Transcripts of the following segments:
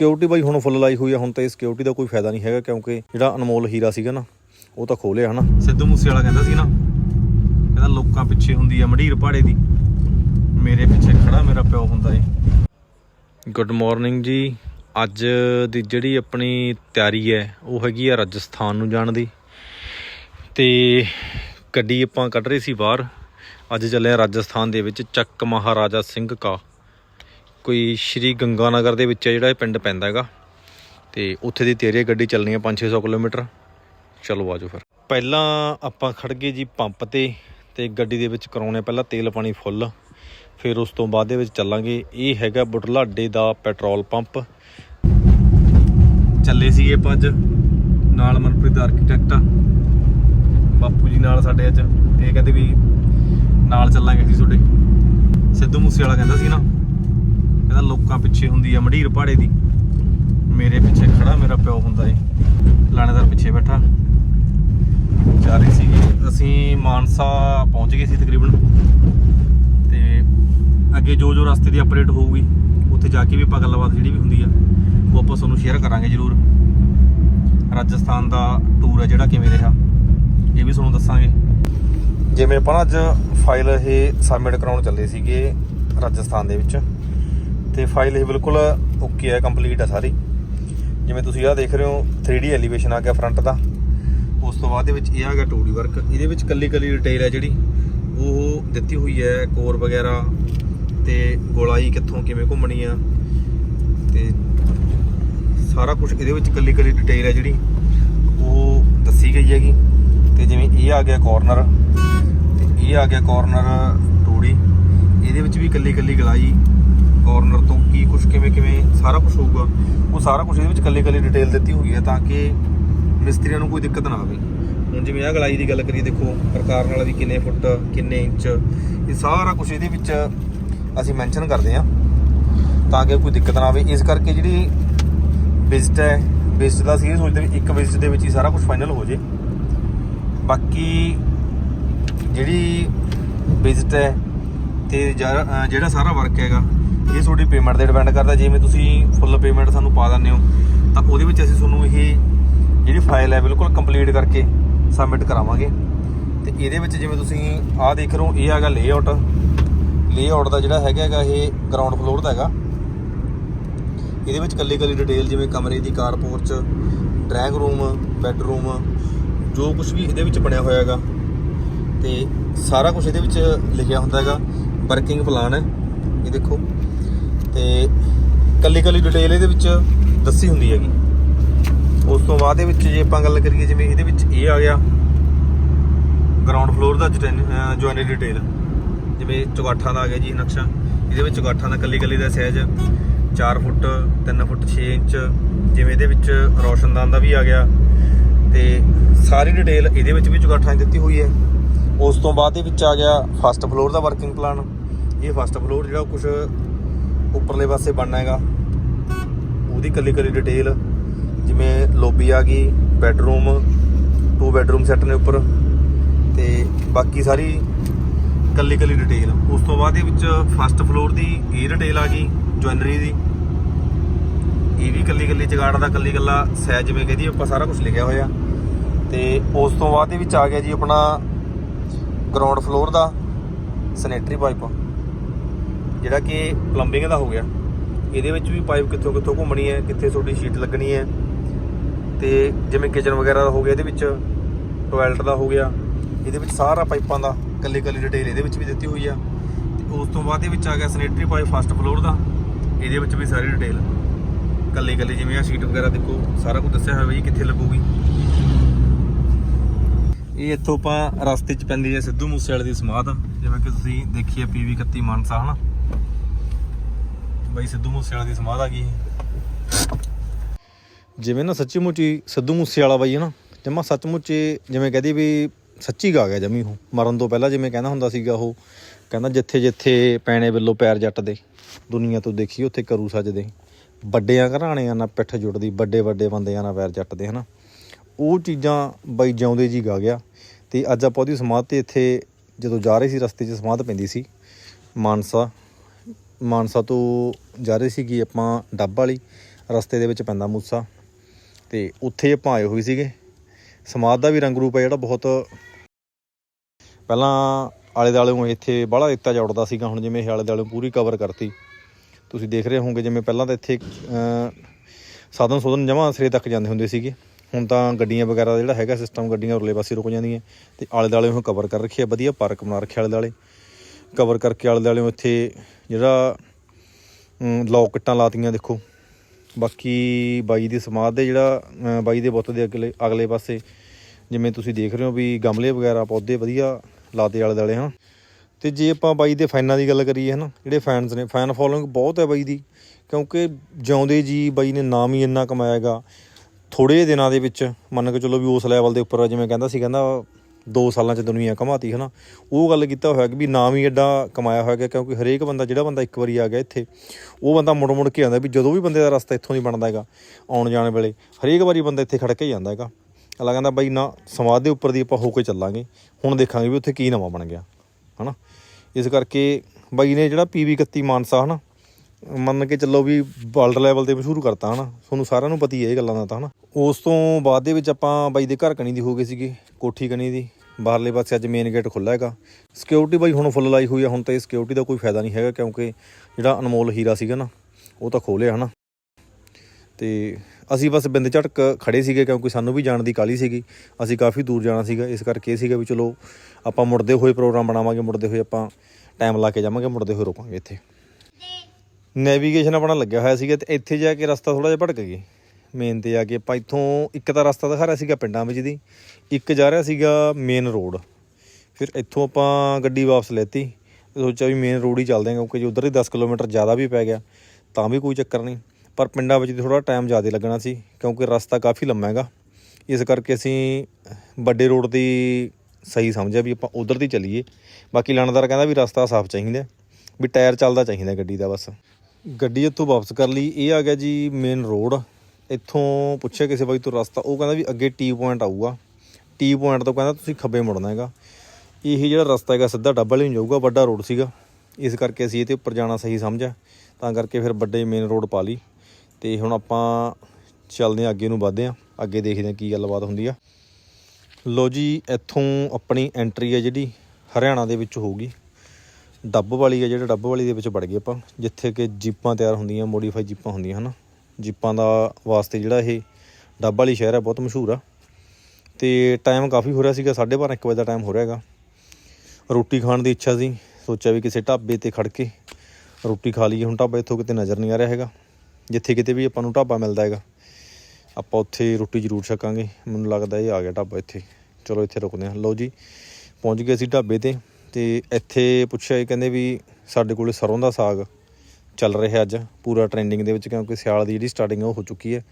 Security ਬਾਈ ਹੁਣ ਫੁੱਲ ਲਾਈ ਹੋਈ ਆ ਹੁਣ ਤਾਂ ਇਹ ਸਿਕਿਉਰਿਟੀ ਦਾ ਕੋਈ ਫਾਇਦਾ ਨਹੀਂ ਹੈਗਾ ਕਿਉਂਕਿ ਜਿਹੜਾ ਅਨਮੋਲ ਹੀਰਾ ਸੀਗਾ ਨਾ ਉਹ ਤਾਂ ਖੋ ਲਿਆ ਹਨਾ। ਸਿੱਧੂ ਮੂਸੇ ਵਾਲਾ ਕਹਿੰਦਾ ਸੀ ਨਾ ਕਹਿੰਦਾ ਲੋਕਾਂ ਪਿੱਛੇ ਹੁੰਦੀ ਆ ਮਢੀਰ ਪਹਾੜੇ ਦੀ ਮੇਰੇ ਪਿੱਛੇ ਖੜਾ ਮੇਰਾ ਪਿਓ ਹੁੰਦਾ ਏ। ਗੁੱਡ ਮਾਰਨਿੰਗ ਜੀ। ਅੱਜ ਦੀ ਜਿਹੜੀ ਆਪਣੀ ਤਿਆਰੀ ਹੈ ਉਹ ਹੈਗੀ ਆ ਰਾਜਸਥਾਨ ਨੂੰ ਜਾਣ ਦੀ। ਤੇ ਗੱਡੀ ਆਪਾਂ ਕੱਢ ਰਹੇ ਸੀ ਬਾਹਰ। ਅੱਜ ਚੱਲੇ ਆ ਰਾਜਸਥਾਨ ਦੇ ਵਿੱਚ ਚੱਕ ਮਹਾਰਾਜਾ ਸਿੰਘ ਕਾ। ਕੋਈ ਸ਼੍ਰੀ ਗੰਗਾਨਗਰ ਦੇ ਵਿੱਚ ਜਿਹੜਾ ਇਹ ਪਿੰਡ ਪੈਂਦਾ ਹੈਗਾ। ਤੇ ਉੱਥੇ ਦੀ ਤੇਰੀ ਹੈ ਗੱਡੀ ਚੱਲਣੀ ਹੈ 5-600 ਕਿਲੋਮੀਟਰ। ਚਲੋ ਆਜੋ ਫਿਰ। ਪਹਿਲਾਂ ਆਪਾਂ ਖੜ ਗਏ ਜੀ ਪੰਪ ਤੇ ਤੇ ਗੱਡੀ ਦੇ ਵਿੱਚ ਕਰਾਉਣੇ ਪਹਿਲਾਂ ਤੇਲ ਪਾਣੀ ਫੁੱਲ। ਫਿਰ ਉਸ ਤੋਂ ਬਾਅਦ ਦੇ ਵਿੱਚ ਚੱਲਾਂਗੇ। ਇਹ ਹੈਗਾ ਬੁਢਲਾਡੇ ਦਾ ਪੈਟਰੋਲ ਪੰਪ। ਚੱਲੇ ਸੀਗੇ ਆਪਾਂ ਅੱਜ ਨਾਲ ਮਨਪ੍ਰੀਤ ਦਾ ਆਰਕੀਟੈਕਟ ਬਾਪੂ ਜੀ ਨਾਲ ਸਾਡੇ ਅੱਜ। ਇਹ ਕਹਿੰਦੇ ਵੀ ਨਾਲ ਚੱਲਾਂਗੇ ਅਸੀਂ ਤੁਹਾਡੇ। ਸਿੱਧੂ ਮੂਸੇ ਵਾਲਾ ਕਹਿੰਦਾ ਸੀ ਨਾ ਇਹਦਾ ਲੋਕਾਂ ਪਿੱਛੇ ਹੁੰਦੀ ਆ ਮਢੀਰ ਪਹਾੜੇ ਦੀ। ਮੇਰੇ ਪਿੱਛੇ ਖੜਾ ਮੇਰਾ ਪਿਓ ਹੁੰਦਾ ਏ। ਲਾਣੇਦਾਰ ਪਿੱਛੇ ਬੈਠਾ। ਜਾ ਰਹੇ ਸੀਗੇ। ਅਸੀਂ ਮਾਨਸਾ ਪਹੁੰਚ ਗਏ ਸੀ ਤਕਰੀਬਨ। ਤੇ ਅੱਗੇ ਜੋ ਜੋ ਰਸਤੇ ਦੀ ਅਪਡੇਟ ਹੋਊਗੀ, ਉੱਥੇ ਜਾ ਕੇ ਵੀ ਆਪਾਂ ਗੱਲਬਾਤ ਜਿਹੜੀ ਵੀ ਹੁੰਦੀ ਆ, ਉਹ ਆਪਾਂ ਤੁਹਾਨੂੰ ਸ਼ੇਅਰ ਕਰਾਂਗੇ ਜਰੂਰ। ਰਾਜਸਥਾਨ ਦਾ ਟੂਰ ਹੈ ਜਿਹੜਾ ਕਿਵੇਂ ਰਿਹਾ, ਇਹ ਵੀ ਤੁਹਾਨੂੰ ਦੱਸਾਂਗੇ। ਜਿਵੇਂ ਆਪਾਂ ਨਾ ਅੱਜ ਫਾਈਲ ਇਹ ਸਬਮਿਟ ਕਰਾਉਣ ਚੱਲੇ ਸੀਗੇ ਰਾਜਸਥਾਨ ਦੇ ਵਿੱਚ। ਤੇ ਫਾਈਲ ਇਹ ਬਿਲਕੁਲ ਓਕੇ ਹੈ ਕੰਪਲੀਟ ਹੈ ਸਾਰੀ। ਜਿਵੇਂ ਤੁਸੀਂ ਆਹ ਦੇਖ ਰਹੇ ਹੋ 3D ਐਲੀਵੇਸ਼ਨ ਆ ਗਿਆ ਫਰੰਟ ਦਾ। ਉਸ ਤੋਂ ਬਾਅਦ ਦੇ ਵਿੱਚ ਇਹ ਆ ਗਿਆ 2D ਵਰਕ ਇਹਦੇ ਵਿੱਚ ਕੱਲੀ ਕੱਲੀ ਡਿਟੇਲ ਹੈ ਜਿਹੜੀ, ਉਹ ਦਿੱਤੀ ਹੋਈ ਹੈ ਕੋਰ ਵਗੈਰਾ ਤੇ ਗੋਲਾਈ ਕਿੱਥੋਂ ਕਿਵੇਂ ਘੁੰਮਣੀ ਆ। ਤੇ ਸਾਰਾ ਕੁਝ ਇਹਦੇ ਵਿੱਚ ਕੱਲੀ ਕੱਲੀ ਡਿਟੇਲ ਹੈ ਜਿਹੜੀ, ਉਹ ਦੱਸੀ ਗਈ ਹੈਗੀ। ਤੇ ਜਿਵੇਂ ਇਹ ਆ ਗਿਆ ਕਾਰਨਰ ਤੇ ਇਹ ਆ ਗਿਆ ਕਾਰਨਰ ਟੂੜੀ ਇਹਦੇ ਵਿੱਚ ਵੀ ਕੱਲੀ ਕੱਲੀ ਗਲਾਈ ਕਾਰਨਰ ਤੋਂ ਕੀ ਕੁਝ ਕਿਵੇਂ ਕਿਵੇਂ ਸਾਰਾ ਕੁਝ ਹੋਊਗਾ, ਉਹ ਸਾਰਾ ਕੁਝ ਇਹਦੇ ਵਿੱਚ ਕੱਲੀ ਕੱਲੀ ਡਿਟੇਲ ਦਿੱਤੀ ਹੋਈ ਹੈ ਤਾਂ ਕਿ ਮਿਸਤਰੀਆਂ ਨੂੰ ਕੋਈ ਦਿੱਕਤ ਨਾ ਆਵੇ। ਹੁਣ ਜਿਵੇਂ ਆਹ ਗਲਾਈ ਦੀ ਗੱਲ ਕਰੀਏ, ਦੇਖੋ, ਪ੍ਰਕਾਰ ਨਾਲ ਵੀ ਕਿੰਨੇ ਫੁੱਟ, ਕਿੰਨੇ ਇੰਚ, ਇਹ ਸਾਰਾ ਕੁਝ ਇਹਦੇ ਵਿੱਚ ਅਸੀਂ ਮੈਂਸ਼ਨ ਕਰਦੇ ਹਾਂ ਤਾਂ ਕਿ ਕੋਈ ਦਿੱਕਤ ਨਾ ਆਵੇ। ਇਸ ਕਰਕੇ ਜਿਹੜੀ ਵਿਜ਼ਿਟ ਹੈ ਵਿਜ਼ਿਟ ਦਾ ਸੀ ਸੋਚਦੇ ਵੀ ਇੱਕ ਵਿਜ਼ਿਟ ਦੇ ਵਿੱਚ ਹੀ ਸਾਰਾ ਕੁਝ ਫਾਈਨਲ ਹੋ ਜੇ। ਬਾਕੀ ਜਿਹੜੀ ਵਿਜ਼ਿਟ ਹੈ ਤੇ ਜਿਹੜਾ ਜਿਹੜਾ ਸਾਰਾ ਵਰਕ ਹੈਗਾ ਇਹ ਤੁਹਾਡੀ ਪੇਮੈਂਟ ਤੇ ਡਿਪੈਂਡ ਕਰਦਾ, ਜਿਵੇਂ ਤੁਸੀਂ ਫੁੱਲ ਪੇਮੈਂਟ ਸਾਨੂੰ ਪਾ ਦਿੰਦੇ ਹੋ, ਤਾਂ ਉਹਦੇ ਵਿੱਚ ਅਸੀਂ ਤੁਹਾਨੂੰ ਇਹ ਜਿਹੜੀ ਫਾਈਲ ਹੈ ਬਿਲਕੁਲ ਕੰਪਲੀਟ ਕਰਕੇ ਸਬਮਿਟ ਕਰਾਵਾਂਗੇ। ਤੇ ਇਹਦੇ ਵਿੱਚ ਜਿਵੇਂ ਤੁਸੀਂ ਆਹ ਦੇਖ ਰਹੇ ਹੋ, ਇਹ ਹੈਗਾ ਲੇਆਊਟ ਲੇਆਊਟ ਦਾ ਜਿਹੜਾ ਹੈਗਾ ਹੈਗਾ ਇਹ ਗਰਾਊਂਡ ਫਲੋਰ ਦਾ ਹੈਗਾ। ਇਹਦੇ ਵਿੱਚ ਕੱਲੀ ਕੱਲੀ ਡਿਟੇਲ ਜਿਵੇਂ ਕਮਰੇ ਦੀ car porch drawing room bedroom ਜੋ ਕੁਝ ਵੀ ਇਹਦੇ ਵਿੱਚ ਬਣਿਆ ਹੋਇਆ ਹੈਗਾ। ਤੇ ਸਾਰਾ ਕੁਝ ਇਹਦੇ ਵਿੱਚ ਲਿਖਿਆ ਹੁੰਦਾ ਹੈਗਾ। ਵਰਕਿੰਗ ਪਲਾਨ ਹੈ ਇਹ ਦੇਖੋ। ਤੇ ਕੱਲੀ ਕੱਲੀ ਡਿਟੇਲ ਇਹਦੇ ਵਿੱਚ ਦੱਸੀ ਹੁੰਦੀ ਹੈਗੀ। ਉਸ ਤੋਂ ਬਾਅਦ ਦੇ ਵਿੱਚ ਜੇ ਆਪਾਂ ਗੱਲ ਕਰੀਏ ਜਿਵੇਂ ਇਹਦੇ ਵਿੱਚ ਇਹ ਆ ਗਿਆ ਗਰਾਊਂਡ ਫਲੋਰ ਦਾ ਜੁਆਇਨਰੀ ਡਿਟੇਲ ਜਿਵੇਂ ਚੁਗਾਠਾਂ ਦਾ ਆ ਗਿਆ ਜੀ ਨਕਸ਼ਾ। ਇਹਦੇ ਵਿੱਚ ਚੁਗਾਠਾਂ ਦਾ ਕੱਲੀ ਕੱਲੀ ਦਾ ਸਾਈਜ਼ 4 ਫੁੱਟ 3 ਫੁੱਟ 6 ਇੰਚ। ਜਿਵੇਂ ਇਹਦੇ ਵਿੱਚ ਰੋਸ਼ਨਦਾਨ ਦਾ ਵੀ ਆ ਗਿਆ। ਤੇ ਸਾਰੀ ਡਿਟੇਲ ਇਹਦੇ ਵਿੱਚ ਵੀ ਚੁਗਾਠਾਂ 'ਚ ਦਿੱਤੀ ਹੋਈ ਹੈ। ਉਸ ਤੋਂ ਬਾਅਦ ਦੇ ਵਿੱਚ ਆ ਗਿਆ ਫਸਟ ਫਲੋਰ ਦਾ ਵਰਕਿੰਗ ਪਲਾਨ ਇਹ ਫਸਟ ਫਲੋਰ ਜਿਹੜਾ ਕੁਝ ਉੱਪਰਲੇ ਪਾਸੇ ਬਣਨਾ ਹੈਗਾ। ਉਹਦੀ ਕੱਲੀ ਕੱਲੀ ਡਿਟੇਲ ਜਿਵੇਂ ਲੋਬੀ ਆ ਗਈ ਬੈੱਡਰੂਮ ਟੂ ਬੈੱਡਰੂਮ ਸੈੱਟ ਨੇ ਉੱਪਰ। ਤੇ ਬਾਕੀ ਸਾਰੀ ਕੱਲੀ ਕੱਲੀ ਡਿਟੇਲ ਉਸ ਤੋਂ ਬਾਅਦ ਇਹ ਵਿੱਚ ਫਸਟ ਫਲੋਰ ਦੀ ਇਹ ਡਿਟੇਲ ਆ ਗਈ ਜੁਐਲਰੀ ਦੀ। ਇਹ ਵੀ ਕੱਲੀ ਕੱਲੀ ਜਗਾੜ ਦਾ ਕੱਲੀ ਕੱਲਾ ਸਾਈਜ਼ ਜਿਵੇਂ ਕਹਦੀ, ਆਪਾਂ ਸਾਰਾ ਕੁਝ ਲਿਖਿਆ ਹੋਇਆ। ਤੇ ਉਸ ਤੋਂ ਬਾਅਦ ਇਹ ਵਿੱਚ ਆ ਗਿਆ ਜੀ ਆਪਣਾ ਗਰਾਊਂਡ ਫਲੋਰ ਦਾ ਸੈਨੇਟਰੀ ਪਾਈਪ ਜਿਹੜਾ ਕਿ ਪਲੰਬਿੰਗ ਦਾ ਹੋ ਗਿਆ। ਇਹਦੇ ਵਿੱਚ ਵੀ ਪਾਈਪ ਕਿੱਥੋਂ ਕਿੱਥੋਂ ਘੁੰਮਣੀ ਹੈ, ਕਿੱਥੇ ਤੁਹਾਡੀ ਸ਼ੀਟ ਲੱਗਣੀ ਹੈ। ਤੇ ਜਿਵੇਂ ਕਿਚਨ ਵਗੈਰਾ ਦਾ ਹੋ ਗਿਆ, ਇਹਦੇ ਵਿੱਚ ਟਾਇਲਟ ਦਾ ਹੋ ਗਿਆ। ਇਹਦੇ ਵਿੱਚ ਸਾਰਾ ਪਾਈਪਾਂ ਦਾ ਕੱਲੀ ਕੱਲੀ ਡਿਟੇਲ ਇਹਦੇ ਵਿੱਚ ਵੀ ਦਿੱਤੀ ਹੋਈ ਆ। ਤੇ ਉਸ ਤੋਂ ਬਾਅਦ ਇਹ ਵਿੱਚ ਆ ਗਿਆ ਸੈਨੇਟਰੀ ਪਾਈਪ ਫਸਟ ਫਲੋਰ ਦਾ। ਇਹਦੇ ਵਿੱਚ ਵੀ ਸਾਰੀ ਡਿਟੇਲ ਕੱਲੀ ਕੱਲੀ ਜਿਵੇਂ ਆ ਸ਼ੀਟ ਵਗੈਰਾ ਦੇਖੋ, ਸਾਰਾ ਕੁਝ ਦੱਸਿਆ ਹੋਇਆ ਜੀ ਕਿੱਥੇ ਲੱਗੂਗੀ। ਇਹ ਇੱਥੋਂ ਆਪਾਂ ਰਸਤੇ 'ਚ ਪੈਂਦੀ ਹੈ ਸਿੱਧੂ ਮੂਸੇਵਾਲੇ ਦੀ ਸਮਾਧ। ਜਿਵੇਂ ਕਿ ਤੁਸੀਂ ਦੇਖੀ ਹੈ ਪੀਵੀ 31 ਮਾਨਸਾ, ਹਨਾ? ਬਾਈ ਸਿੱਧੂ ਮੂਸੇਵਾਲਾ ਦੀ ਸਮਾਧ ਆ ਗਈ ਜਿਵੇਂ ਨਾ ਸੱਚੀ ਮੁੱਚੀ ਸਿੱਧੂ ਮੂਸੇਵਾਲਾ ਬਾਈ ਹੈ ਨਾ ਜਮਾ ਸੱਚਮੁੱਚ ਜਿਵੇਂ ਕਹਦੀ ਵੀ ਸੱਚੀ ਗਾ ਗਿਆ ਜਮੀ ਉਹ। ਮਰਨ ਤੋਂ ਪਹਿਲਾਂ ਜਿਵੇਂ ਕਹਿੰਦਾ ਹੁੰਦਾ ਸੀਗਾ ਉਹ, ਕਹਿੰਦਾ ਜਿੱਥੇ ਜਿੱਥੇ ਪੈਣੇ ਵੱਲੋਂ ਪੈਰ ਜੱਟ ਦੇ, ਦੁਨੀਆ ਤੋਂ ਦੇਖੀ ਉੱਥੇ ਕਰੂ ਸੱਜਦੇ ਵੱਡਿਆਂ ਘਰਾਣਿਆਂ ਨਾਲ ਪਿੱਠ ਜੁੜਦੀ, ਵੱਡੇ ਵੱਡੇ ਬੰਦਿਆਂ ਨਾਲ ਪੈਰ ਜੱਟਦੇ, ਹਨਾ। ਉਹ ਚੀਜ਼ਾਂ ਬਾਈ ਜਿਉਂਦੇ ਜੀ ਗਾ ਗਿਆ, ਤੇ ਅੱਜ ਆਪਾਂ ਉਹਦੀ ਸਮਾਧ ਤੇ ਇੱਥੇ ਜਦੋਂ ਜਾ ਰਹੇ ਸੀ ਰਸਤੇ 'ਚ, ਸਮਾਧ ਪੈਂਦੀ ਸੀ, ਮਾਨਸਾ। ਮਾਨਸਾ ਤੋਂ ਜਾ ਰਹੇ ਸੀਗੇ ਆਪਾਂ ਡੱਬ ਵਾਲੀ ਰਸਤੇ ਦੇ ਵਿੱਚ ਪੈਂਦਾ ਮੂਸਾ। ਤੇ ਉੱਥੇ ਆਪਾਂ ਆਏ ਹੋਏ ਸੀਗੇ। ਸਮਾਜ ਦਾ ਵੀ ਰੰਗ ਰੂਪ ਹੈ ਜਿਹੜਾ ਬਹੁਤ ਪਹਿਲਾਂ ਆਲੇ ਦਾਲੇ ਨੂੰ ਇੱਥੇ ਬਾਹਲਾ ਦਿੱਤਾ ਜੁੜਦਾ ਸੀਗਾ ਹੁਣ ਜਿਵੇਂ ਇਹ ਆਲੇ ਦਾਲੇ ਪੂਰੀ ਕਵਰ ਕਰਤੀ। ਤੁਸੀਂ ਦੇਖ ਰਹੇ ਹੋਵੋਗੇ ਜਿਵੇਂ ਪਹਿਲਾਂ ਤਾਂ ਇੱਥੇ ਅਹ, ਸਾਧਨ ਸੋਧਨ ਜਮਾਂ ਸਿਰੇ ਤੱਕ ਜਾਂਦੇ ਹੁੰਦੇ ਸੀਗੇ। ਹੁਣ ਤਾਂ ਗੱਡੀਆਂ ਵਗੈਰਾ ਦਾ ਜਿਹੜਾ ਹੈਗਾ ਸਿਸਟਮ ਗੱਡੀਆਂ ਉਰਲੇ ਪਾਸੇ ਰੁਕ ਜਾਂਦੀਆਂ। ਤੇ ਆਲੇ ਦਾਲੇ ਨੂੰ ਕਵਰ ਕਰ ਰੱਖਿਆ ਵਧੀਆ ਪਾਰਕ ਬਣਾ ਰੱਖਿਆ ਆਲੇ ਦਾਲੇ ਕਵਰ ਕਰਕੇ ਆਲੇ ਦੁਆਲੇ ਇੱਥੇ ਜਿਹੜਾ ਲੋਕ ਲਾਤੀਆਂ ਦੇਖੋ। ਬਾਕੀ ਬਾਈ ਦੀ ਸਮਾਧ ਦੇ ਜਿਹੜਾ ਬਾਈ ਦੇ ਬੁੱਤ ਦੇ ਅਗਲੇ ਅਗਲੇ ਪਾਸੇ, ਜਿਵੇਂ ਤੁਸੀਂ ਦੇਖ ਰਹੇ ਹੋ ਵੀ ਗਮਲੇ ਵਗੈਰਾ, ਪੌਦੇ ਵਧੀਆ ਲਾਤੇ ਆਲੇ ਦੁਆਲੇ ਹਨ ਤੇ ਜੇ ਆਪਾਂ ਬਾਈ ਦੇ ਫੈਨਾਂ ਦੀ ਗੱਲ ਕਰੀਏ, ਹਨਾ, ਜਿਹੜੇ ਫੈਨਸ ਨੇ, ਫੈਨ ਫੋਲੋਇੰਗ ਬਹੁਤ ਹੈ ਬਾਈ ਦੀ, ਕਿਉਂਕਿ ਜਿਉਂਦੇ ਜੀ ਬਾਈ ਨੇ ਨਾਮ ਹੀ ਇੰਨਾ ਕਮਾਇਆਗਾ ਥੋੜੇ ਦਿਨਾਂ ਦੇ ਵਿੱਚ, ਮੰਨ ਕੇ ਚੱਲੋ ਵੀ ਉਸ ਲੈਵਲ ਦੇ ਉੱਪਰ ਜਿਵੇਂ ਕਹਿੰਦਾ ਸੀ, ਕਹਿੰਦਾ 2 ਸਾਲਾਂ ਚ ਦੁਨੀਆ ਕਮਾਤੀ ਹਨਾ? ਉਹ ਗੱਲ ਕੀਤਾ ਹੋਇਆ ਕਿ ਵੀ ਨਾਮ ਹੀ ਐਡਾ ਕਮਾਇਆ ਹੋਇਆ ਕਿਉਂਕਿ ਹਰੇਕ ਬੰਦਾ, ਜਿਹੜਾ ਬੰਦਾ ਇੱਕ ਵਾਰੀ ਆ ਗਿਆ ਇੱਥੇ, ਉਹ ਬੰਦਾ ਮੁੜ ਮੁੜ ਕੇ ਆਉਂਦਾ ਵੀ ਜਦੋਂ ਵੀ ਬੰਦੇ ਦਾ ਰਸਤਾ ਇੱਥੋਂ ਦੀ ਬਣਦਾ ਹੈਗਾ, ਆਉਣ ਜਾਣ ਵੇਲੇ, ਹਰੇਕ ਵਾਰੀ ਬੰਦਾ ਇੱਥੇ ਖੜ ਕੇ ਹੀ ਜਾਂਦਾ ਹੈਗਾ। ਅਲਾ ਕਹਿੰਦਾ, ਬਾਈ ਨਾ, ਸਮਾਧ ਦੇ ਉੱਪਰ ਦੀ ਆਪਾਂ ਹੋ ਕੇ ਚੱਲਾਂਗੇ, ਹੁਣ ਦੇਖਾਂਗੇ ਵੀ ਉੱਥੇ ਕੀ ਨਵਾਂ ਬਣ ਗਿਆ ਹਨਾ? ਇਸ ਕਰਕੇ ਬਾਈ ਨੇ ਜਿਹੜਾ ਪੀਵੀ 31 ਮਾਨਸਾ, ਹਨਾ, ਮੰਨ ਕੇ ਚੱਲੋ ਵੀ ਵਰਲਡ ਲੈਵਲ ਤੇ ਮਸ਼ਹੂਰ ਕਰਤਾ, ਹਨਾ? ਤੁਹਾਨੂੰ ਸਾਰਿਆਂ ਨੂੰ ਪਤਾ ਹੀ ਹੈ ਇਹ ਗੱਲਾਂ ਦਾ ਤਾਂ, ਹਨਾ? ਉਸ ਤੋਂ ਬਾਅਦ ਦੇ ਵਿੱਚ ਆਪਾਂ ਬਾਈ ਦੇ ਘਰ ਕਣੀ ਦੀ ਹੋ ਗਏ ਸੀਗੇ, ਕੋਠੀ ਕਣੀ ਦੀ ਬਾਹਰਲੇ ਪਾਸੇ ਅੱਜ ਮੇਨ ਗੇਟ ਖੁੱਲ੍ਹਾ ਹੈਗਾ। ਸਿਕਿਉਰਿਟੀ ਬਾਈ ਹੁਣ ਫੁੱਲ ਲਾਈ ਹੋਈ ਆ, ਹੁਣ ਤਾਂ ਇਹ ਸਿਕਿਉਰਿਟੀ ਦਾ ਕੋਈ ਫਾਇਦਾ ਨਹੀਂ ਹੈਗਾ ਕਿਉਂਕਿ ਜਿਹੜਾ ਅਨਮੋਲ ਹੀਰਾ ਸੀਗਾ ਨਾ, ਉਹ ਤਾਂ ਖੋਲਿਆ ਹਨਾ। ਤੇ ਅਸੀਂ ਬਸ ਬਿੰਦ ਝਟਕ ਖੜੇ ਸੀਗੇ ਕਿਉਂਕਿ ਸਾਨੂੰ ਵੀ ਜਾਣ ਦੀ ਕਾਲੀ ਸੀਗੀ। ਅਸੀਂ ਕਾਫੀ ਦੂਰ ਜਾਣਾ ਸੀਗਾ, ਇਸ ਕਰਕੇ ਇਹ ਸੀਗਾ ਵੀ ਚਲੋ ਆਪਾਂ ਮੁੜਦੇ ਹੋਏ ਪ੍ਰੋਗਰਾਮ ਬਣਾਵਾਂਗੇ, ਮੁੜਦੇ ਹੋਏ ਆਪਾਂ ਟਾਈਮ ਲਾ ਕੇ ਜਾਵਾਂਗੇ, ਮੁੜਦੇ ਹੋਏ ਰੁਕਾਂਗੇ ਇੱਥੇ। ਨੈਵੀਗੇਸ਼ਨ ਆਪਣਾ ਲੱਗਿਆ ਹੋਇਆ ਸੀਗਾ ਤੇ ਇੱਥੇ ਜਾ ਕੇ ਰਸਤਾ ਥੋੜਾ ਜਿਹਾ ਭਟਕ ਗਏ ਮੇਨ ਤੇ ਆ ਕੇ ਆਪਾਂ ਇੱਥੋਂ ਇੱਕ ਤਾਂ ਰਸਤਾ ਦਿਖਾ ਰਿਹਾ ਸੀਗਾ ਪਿੰਡਾਂ ਵਿੱਚ ਦੀ ਇੱਕ ਜਾ ਰਿਹਾ ਸੀਗਾ ਮੇਨ ਰੋਡ ਫਿਰ ਇੱਥੋਂ ਆਪਾਂ ਗੱਡੀ ਵਾਪਸ ਲੈਤੀ। ਸੋਚਿਆ ਵੀ ਮੇਨ ਰੋਡ ਹੀ ਚੱਲਦੇ ਹਾਂ ਕਿਉਂਕਿ ਜੇ ਉਧਰ ਹੀ 10 ਕਿਲੋਮੀਟਰ ਜ਼ਿਆਦਾ ਵੀ ਪੈ ਗਿਆ, ਤਾਂ ਵੀ ਕੋਈ ਚੱਕਰ ਨਹੀਂ। ਪਰ ਪਿੰਡਾਂ ਵਿੱਚ ਥੋੜਾ ਟਾਈਮ ਜ਼ਿਆਦਾ ਲੱਗਣਾ ਸੀ ਕਿਉਂਕਿ ਰਸਤਾ ਕਾਫੀ ਲੰਮਾ ਹੈਗਾ। ਇਸ ਕਰਕੇ ਅਸੀਂ ਵੱਡੇ ਰੋਡ ਦੀ ਸਹੀ ਸਮਝਿਆ ਵੀ ਆਪਾਂ ਉਧਰ ਦੀ ਚੱਲੀਏ। ਬਾਕੀ ਲਾਣੇਦਾਰ ਕਹਿੰਦਾ ਵੀ ਰਸਤਾ ਸਾਫ਼ ਚਾਹੀਦਾ, ਵੀ ਟਾਇਰ ਚੱਲਦਾ ਚਾਹੀਦਾ ਗੱਡੀ ਦਾ ਬਸ। ਗੱਡੀ ਇੱਥੋਂ ਵਾਪਸ ਕਰ ਲਈ। ਇਹ ਆ ਗਿਆ ਜੀ ਮੇਨ ਰੋਡ ਇੱਥੋਂ ਪੁੱਛਿਆ ਕਿਸੇ ਬਾਈ ਤੋਂ ਰਸਤਾ, ਉਹ ਕਹਿੰਦਾ ਵੀ ਅੱਗੇ ਟੀ ਪੁਆਇੰਟ ਆਊਗਾ। ਟੀ ਪੁਆਇੰਟ ਤੋਂ ਕਹਿੰਦਾ ਤੁਸੀਂ ਖੱਬੇ ਮੁੜਨਾ ਹੈਗਾ। ਇਹ ਜਿਹੜਾ ਰਸਤਾ ਹੈਗਾ, ਸਿੱਧਾ ਡੱਬਲ ਨਹੀਂ ਜਾਊਗਾ, ਵੱਡਾ ਰੋਡ ਸੀਗਾ। ਇਸ ਕਰਕੇ ਅਸੀਂ ਇਹਦੇ ਉੱਪਰ ਜਾਣਾ ਸਹੀ ਸਮਝਿਆ। ਤਾਂ ਕਰਕੇ ਫਿਰ ਵੱਡੇ ਮੇਨ ਰੋਡ ਪਾ ਲਈ। ਤੇ ਹੁਣ ਆਪਾਂ ਚੱਲਦੇ ਹਾਂ ਅੱਗੇ ਨੂੰ ਵਧਦੇ ਹਾਂ। ਅੱਗੇ ਦੇਖਦੇ ਹਾਂ ਕੀ ਗੱਲਬਾਤ ਹੁੰਦੀ ਆ। ਲੋ ਜੀ, ਇੱਥੋਂ ਆਪਣੀ ਐਂਟਰੀ ਹੈ ਜਿਹੜੀ ਹਰਿਆਣਾ ਦੇ ਵਿੱਚ ਹੋਊਗੀ। ਡੱਬ ਵਾਲੀ ਆ, ਜਿਹੜਾ ਡੱਬ ਵਾਲੀ ਦੇ ਵਿੱਚ ਵੜ ਗਏ ਆਪਾਂ। ਜਿੱਥੇ ਕਿ ਜੀਪਾਂ ਤਿਆਰ ਹੁੰਦੀਆਂ ਮੋਡੀਫਾਈ ਜੀਪਾਂ ਹੁੰਦੀਆਂ, ਹਨਾ। ਜੀਪਾਂ ਦਾ ਵਾਸਤੇ ਜਿਹੜਾ ਇਹ ਡੱਬ ਵਾਲੀ ਸ਼ਹਿਰ ਹੈ, ਬਹੁਤ ਮਸ਼ਹੂਰ ਆ। ਤੇ ਟਾਈਮ ਕਾਫੀ ਹੋ ਰਿਹਾ ਸੀਗਾ 12:30 1 ਵਜੇ ਦਾ ਟਾਈਮ ਹੋ ਰਿਹਾ ਹੈਗਾ। ਰੋਟੀ ਖਾਣ ਦੀ ਇੱਛਾ ਸੀ, ਸੋਚਿਆ ਵੀ ਕਿਸੇ ਢਾਬੇ ਤੇ ਖੜ ਕੇ ਰੋਟੀ ਖਾ ਲਈਏ। ਹੁਣ ਢਾਬਾ ਇੱਥੋਂ ਕਿਤੇ ਨਜ਼ਰ ਨਹੀਂ ਆ ਰਿਹਾ ਹੈਗਾ। ਜਿੱਥੇ ਕਿਤੇ ਵੀ ਆਪਾਂ ਨੂੰ ਢਾਬਾ ਮਿਲਦਾ ਹੈਗਾ, ਆਪਾਂ ਉੱਥੇ ਰੋਟੀ ਜ਼ਰੂਰ ਛਕਾਂਗੇ। ਮੈਨੂੰ ਲੱਗਦਾ ਇਹ ਆ ਗਿਆ ਢਾਬਾ ਇੱਥੇ। ਚਲੋ, ਇੱਥੇ ਰੁਕਦੇ ਹਾਂ। ਲਓ ਜੀ, ਪਹੁੰਚ ਗਏ ਅਸੀਂ ਢਾਬੇ ਤੇ। ਤੇ ਇੱਥੇ ਪੁੱਛਿਆ, ਇਹ ਕਹਿੰਦੇ ਵੀ ਸਾਡੇ ਕੋਲੇ ਸਰੋਂ ਦਾ ਸਾਗ ਚੱਲ ਰਿਹਾ ਅੱਜ, ਪੂਰਾ ਟ੍ਰੈਂਡਿੰਗ ਦੇ ਵਿੱਚ, ਕਿਉਂਕਿ ਸਿਆਲ ਦੀ ਜਿਹੜੀ ਸਟਾਰਟਿੰਗ ਉਹ ਹੋ ਚੁੱਕੀ ਹੈ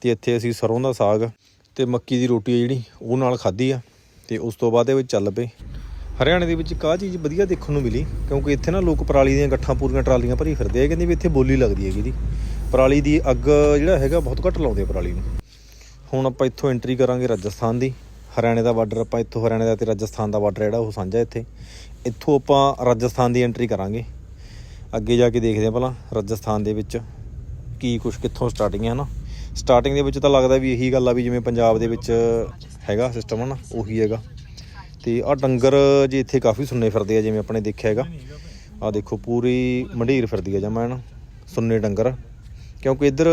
ਤੇ ਇੱਥੇ ਅਸੀਂ ਸਰੋਂ ਦਾ ਸਾਗ ਤੇ ਮੱਕੀ ਦੀ ਰੋਟੀ ਹੈ ਜਿਹੜੀ, ਉਹ ਨਾਲ ਖਾਧੀ ਆ। ਤੇ ਉਸ ਤੋਂ ਬਾਅਦ ਇਹ ਵਿੱਚ ਚੱਲ ਪਏ। ਹਰਿਆਣੇ ਦੇ ਵਿੱਚ ਇੱਕ ਚੀਜ਼ ਵਧੀਆ ਦੇਖਣ ਨੂੰ ਮਿਲੀ, ਕਿਉਂਕਿ ਇੱਥੇ ਨਾ ਲੋਕ ਪਰਾਲੀ ਦੀਆਂ ਗੱਠਾਂ ਪੂਰੀਆਂ ਟਰਾਲੀਆਂ ਭਰੀ ਫਿਰਦੇ ਆ। ਕਹਿੰਦੇ ਵੀ ਇੱਥੇ ਬੋਲੀ ਲੱਗਦੀ ਹੈਗੀ ਜੀ। ਪਰਾਲੀ ਦੀ ਅੱਗ ਜਿਹੜਾ ਹੈਗਾ, ਬਹੁਤ ਘੱਟ ਲਾਉਂਦੇ ਆ ਪਰਾਲੀ ਨੂੰ। ਹੁਣ ਆਪਾਂ ਇੱਥੋਂ ਐਂਟਰੀ ਕਰਾਂਗੇ ਰਾਜਸਥਾਨ ਦੀ। ਹਰਿਆਣੇ ਦਾ ਬਾਰਡਰ ਆਪਾਂ ਇੱਥੋਂ ਹਰਿਆਣੇ ਦਾ ਤੇ ਰਾਜਸਥਾਨ ਦਾ ਬਾਰਡਰ ਜਿਹੜਾ, ਉਹ ਸਾਂਝਾ ਇੱਥੇ। ਇੱਥੋਂ ਆਪਾਂ ਰਾਜਸਥਾਨ ਦੀ ਐਂਟਰੀ ਕਰਾਂਗੇ। ਅੱਗੇ ਜਾ ਕੇ ਦੇਖਦੇ ਹਾਂ ਭਲਾ ਰਾਜਸਥਾਨ ਦੇ ਵਿੱਚ ਕੀ ਕੁਛ ਕਿੱਥੋਂ ਸਟਾਰਟਿੰਗ ਹੈ ਨਾ ਸਟਾਰਟਿੰਗ ਦੇ ਵਿੱਚ ਤਾਂ ਲੱਗਦਾ ਵੀ ਇਹੀ ਗੱਲ ਆ ਵੀ ਜਿਵੇਂ ਪੰਜਾਬ ਦੇ ਵਿੱਚ ਹੈਗਾ ਸਿਸਟਮ ਹੈ ਨਾ ਉਹੀ ਹੈਗਾ। ਤੇ ਆ ਡੰਗਰ ਜੇ ਇੱਥੇ ਕਾਫੀ ਸੁੰਨੇ ਫਿਰਦੇ ਆ, ਜਿਵੇਂ ਆਪਣੇ ਦੇਖਿਆ ਹੈਗਾ। ਆ ਦੇਖੋ, ਪੂਰੀ ਮੰਡੀਰ ਫਿਰਦੀ ਆ ਜਮਾ ਨਾ ਸੁੰਨੇ ਡੰਗਰ। ਕਿਉਂਕਿ ਇੱਧਰ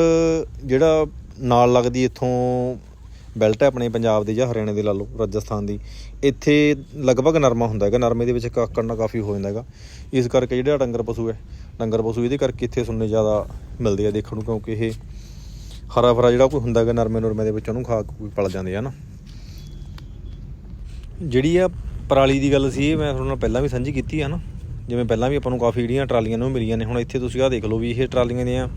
ਜਿਹੜਾ ਨਾਲ ਲੱਗਦੀ ਇੱਥੋਂ ਬੈਲਟ ਹੈ ਆਪਣੇ ਪੰਜਾਬ ਦੇ ਜਾਂ ਹਰਿਆਣੇ ਦੇ ਲਾ ਲਓ, ਰਾਜਸਥਾਨ ਦੀ। ਇੱਥੇ ਲਗਭਗ ਨਰਮਾ ਹੁੰਦਾ ਹੈਗਾ, ਨਰਮੇ ਦੇ ਵਿੱਚ ਕਾਕੜਨਾ ਕਾਫੀ ਹੋ ਜਾਂਦਾ ਹੈਗਾ। ਇਸ ਕਰਕੇ ਜਿਹੜਾ ਡੰਗਰ ਪਸ਼ੂ ਹੈ, ਡੰਗਰ ਪਸ਼ੂ ਇਹਦੇ ਕਰਕੇ ਇੱਥੇ ਸੁਣਨੇ ਜ਼ਿਆਦਾ ਮਿਲਦੇ ਆ ਦੇਖਣ ਨੂੰ, ਕਿਉਂਕਿ ਇਹ ਹਰਾ ਫਰਾ ਜਿਹੜਾ ਕੋਈ ਹੁੰਦਾ ਹੈਗਾ, ਨਰਮੇ ਨੁਰਮੇ ਦੇ ਵਿੱਚ ਉਹਨੂੰ ਖਾ ਕੋਈ ਪਲ ਜਾਂਦੇ ਆ ਨਾ। ਜਿਹੜੀ ਆ ਪਰਾਲੀ ਦੀ ਗੱਲ ਸੀ, ਇਹ ਮੈਂ ਤੁਹਾਡੇ ਨਾਲ ਪਹਿਲਾਂ ਵੀ ਸਾਂਝੀ ਕੀਤੀ ਹੈ ਨਾ। ਜਿਵੇਂ ਪਹਿਲਾਂ ਵੀ ਆਪਾਂ ਨੂੰ ਕਾਫੀ ਜਿਹੜੀਆਂ ਟਰਾਲੀਆਂ ਨੂੰ ਮਿਲੀਆਂ ਨੇ, ਹੁਣ ਇੱਥੇ ਤੁਸੀਂ ਆਹ ਦੇਖ ਲਓ ਵੀ ਇਹ ਟਰਾਲੀਆਂ ਦੀਆਂ